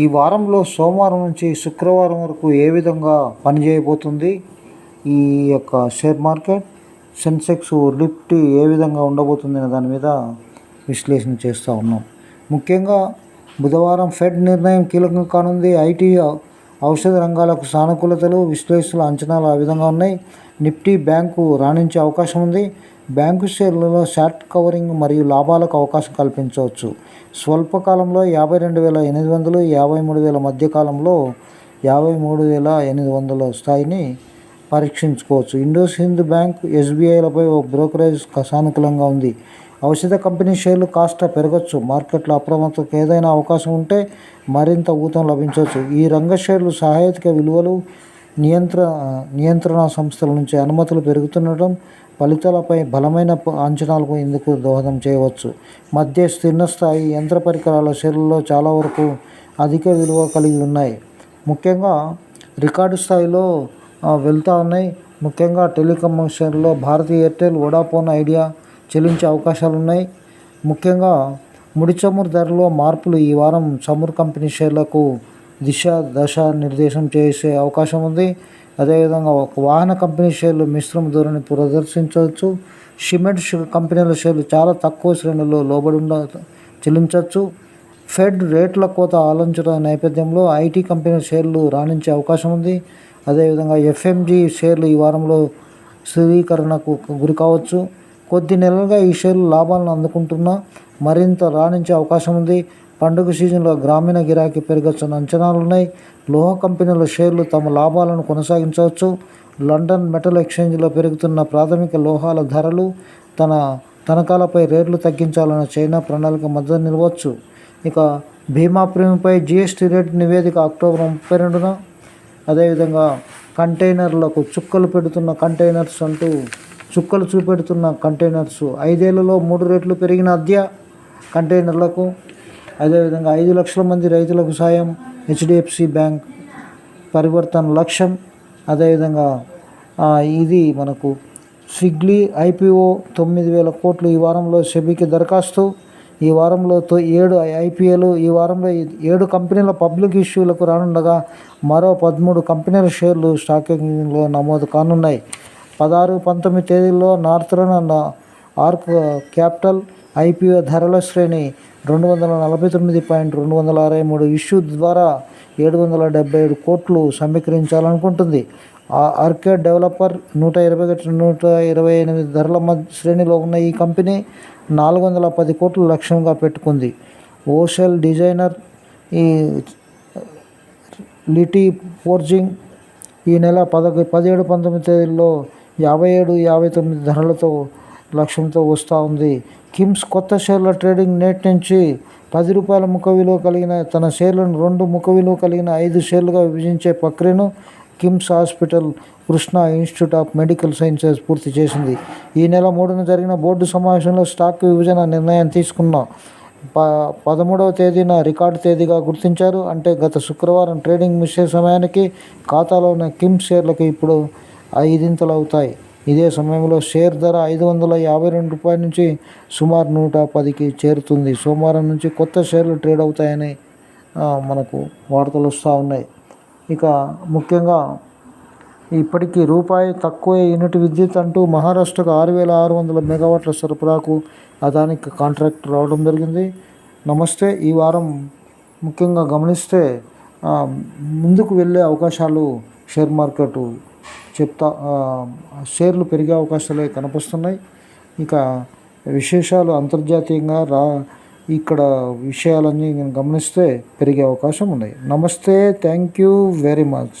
ఈ వారంలో సోమవారం నుంచి శుక్రవారం వరకు ఏ విధంగా పనిచేయబోతుంది? ఈ యొక్క షేర్ మార్కెట్ సెన్సెక్స్ నిఫ్టీ ఏ విధంగా ఉండబోతుంది అనే దాని మీద విశ్లేషణ చేస్తూ ఉన్నాం. ముఖ్యంగా బుధవారం ఫెడ్ నిర్ణయం కీలకం కానుంది. ఐటీ ఔషధ రంగాలకు సానుకూలతలు విశ్లేషణల అంచనాలు ఆ విధంగా ఉన్నాయి. నిఫ్టీ బ్యాంకు రాణించే అవకాశం ఉంది. బ్యాంకు షేర్లలో షార్ట్ కవరింగ్ మరియు లాభాలకు అవకాశం కల్పించవచ్చు. స్వల్పకాలంలో యాభై రెండు వేల ఎనిమిది వందలు యాభై మూడు వేల మధ్య కాలంలో యాభై మూడు వేల ఎనిమిది వందల స్థాయిని పరీక్షించుకోవచ్చు. ఇండోస్ హింద్ బ్యాంక్ ఎస్బీఐలపై ఓ బ్రోకరేజ్ సానుకూలంగా ఉంది. ఔషధ కంపెనీ షేర్లు కాస్త పెరగచ్చు. మార్కెట్లో అప్రమత్తకు ఏదైనా అవకాశం ఉంటే మరింత ఊతం లభించవచ్చు ఈ రంగ షేర్లు సహాయక విలువలు నియంత్ర నియంత్రణ సంస్థల నుంచి అనుమతులు పెరుగుతుండటం ఫలితాలపై బలమైన అంచనాలకు ఇందుకు దోహదం చేయవచ్చు? మధ్య స్థిర స్థాయి యంత్ర పరికరాల షేర్లలో చాలా వరకు అధిక విలువ కలిగి ఉన్నాయి. ముఖ్యంగా రికార్డు స్థాయిలో వెళ్తూ ఉన్నాయి. ముఖ్యంగా టెలికమ్యూనికేషన్లో భారతీ ఎయిర్టెల్ వోడాఫోన్ ఐడియా చెల్లించే అవకాశాలు ఉన్నాయి ముఖ్యంగా ముడి చమురు ధరలో మార్పులు ఈ వారం చమురు కంపెనీ షేర్లకు దిశ దశ నిర్దేశం చేసే అవకాశం ఉంది. అదేవిధంగా ఒక వాహన కంపెనీ షేర్లు మిశ్రమ ధోరణి ప్రదర్శించవచ్చు. సిమెంట్ కంపెనీల షేర్లు చాలా తక్కువ శ్రేణుల్లో లోబడి ఉండ చెల్లించవచ్చు. ఫెడ్ రేట్ల కోత ఆలోచించడం నేపథ్యంలో ఐటీ కంపెనీల షేర్లు రాణించే అవకాశం ఉంది. అదేవిధంగా ఎఫ్ఎంజీ షేర్లు ఈ వారంలో స్థిరీకరణకు గురి కావచ్చు. కొద్ది నెలలుగా ఈ షేర్లు లాభాలను అందుకుంటున్నా మరింత రాణించే అవకాశం ఉంది. పండుగ సీజన్లో గ్రామీణ గిరాకీ పెరగచ్చని అంచనాలు ఉన్నాయి. లోహ కంపెనీల షేర్లు తమ లాభాలను కొనసాగించవచ్చు. లండన్ మెటల్ ఎక్స్చేంజ్లో పెరుగుతున్న ప్రాథమిక లోహాల ధరలు తన తనఖాలపై రేట్లు తగ్గించాలన్న చైనా ప్రణాళిక మద్దతు నిలవచ్చు. ఇక భీమా ప్రీమియంపై జిఎస్టీ రేటు నివేదిక అక్టోబర్ ముప్పై రెండున. అదేవిధంగా కంటైనర్లకు చుక్కలు పెడుతున్న కంటైనర్స్ అంటూ చుక్కలు చూపెడుతున్న కంటైనర్స్. ఐదేళ్ళలో మూడు రేట్లు పెరిగిన అద్య కంటైనర్లకు అదేవిధంగా ఐదు లక్షల మంది రైతులకు సాయం హెచ్డిఎఫ్సి బ్యాంక్ పరివర్తన లక్ష్యం. అదేవిధంగా ఇది మనకు స్విగ్లీ ఐపీఓ తొమ్మిది వేల కోట్లు ఈ వారంలో సెబీకి దరఖాస్తు. ఈ వారంలో తొ- ఏడు ఐపీఎల్ ఈ వారంలో ఏడు కంపెనీల పబ్లిక్ ఇష్యూలకు రానుండగా మరో పదమూడు కంపెనీల షేర్లు స్టాకింగ్లో నమోదు కానున్నాయి. పదహారు పంతొమ్మిది తేదీల్లో Northern and Arc Capital IPO ధరల శ్రేణి రెండు వందల నలభై తొమ్మిది పాయింట్ రెండు వందల అరవై మూడు ఇష్యూ ద్వారా ఏడు వందల డెబ్బై ఏడు కోట్లు సమీకరించాలనుకుంటుంది. ఆ ఆర్కేడ్ డెవలపర్ నూట ఇరవై ఒకటి నూట ఇరవై ఎనిమిది ధరల మధ్య శ్రేణిలో ఉన్న ఈ కంపెనీ నాలుగు వందల పది కోట్లు లక్ష్యంగా పెట్టుకుంది. ఓషల్ డిజైనర్ ఈ లిటీ ఫోర్జింగ్ ఈ నెల పద పదిహేడు పంతొమ్మిది తేదీల్లో యాభై ఏడు యాభై తొమ్మిది ధరలతో లక్ష్యంతో వస్తూ ఉంది. కిమ్స్ కొత్త షేర్ల ట్రేడింగ్ నేటి నుంచి పది రూపాయల ముఖ విలువ కలిగిన తన షేర్లను రెండు ముఖ విలువ కలిగిన ఐదు షేర్లుగా విభజించే ప్రక్రియను KIMS hospital Krishna Institute of Medical Sciences పూర్తి చేసింది. ఈ నెల మూడున జరిగిన బోర్డు సమావేశంలో స్టాక్ విభజన నిర్ణయం తీసుకున్నాం ప పదమూడవ తేదీన రికార్డు తేదీగా గుర్తించారు. అంటే గత శుక్రవారం ట్రేడింగ్ ముగిసే సమయానికి ఖాతాలో ఉన్న కిమ్ షేర్లకు ఇప్పుడు ఐదింతలు అవుతాయి. ఇదే సమయంలో షేర్ ధర ఐదు వందల యాభై రెండు రూపాయల నుంచి సుమారు నూట పదికి చేరుతుంది. సోమవారం నుంచి కొత్త షేర్లు ట్రేడ్ అవుతాయని మనకు వార్తలు వస్తూ ఉన్నాయి. ఇక ముఖ్యంగా ఇప్పటికీ రూపాయి తక్కువ యూనిట్ విద్యుత్ అంటూ మహారాష్ట్రకు ఆరు వేల ఆరు వందల మెగావాట్ల సరఫరాకు అదానికి కాంట్రాక్ట్ రావడం జరిగింది. నమస్తే ఈ వారం ముఖ్యంగా గమనిస్తే ముందుకు వెళ్ళే అవకాశాలు షేర్ మార్కెట్ చెప్తా షేర్లు పెరిగే అవకాశాలే కనిపిస్తున్నాయి. ఇక విశేషాలు అంతర్జాతీయంగా రా ఇక్కడ విషయాలన్నీ నేను గమనిస్తే పెరిగే అవకాశం ఉన్నాయి. నమస్తే థ్యాంక్ యూ వెరీ మచ్.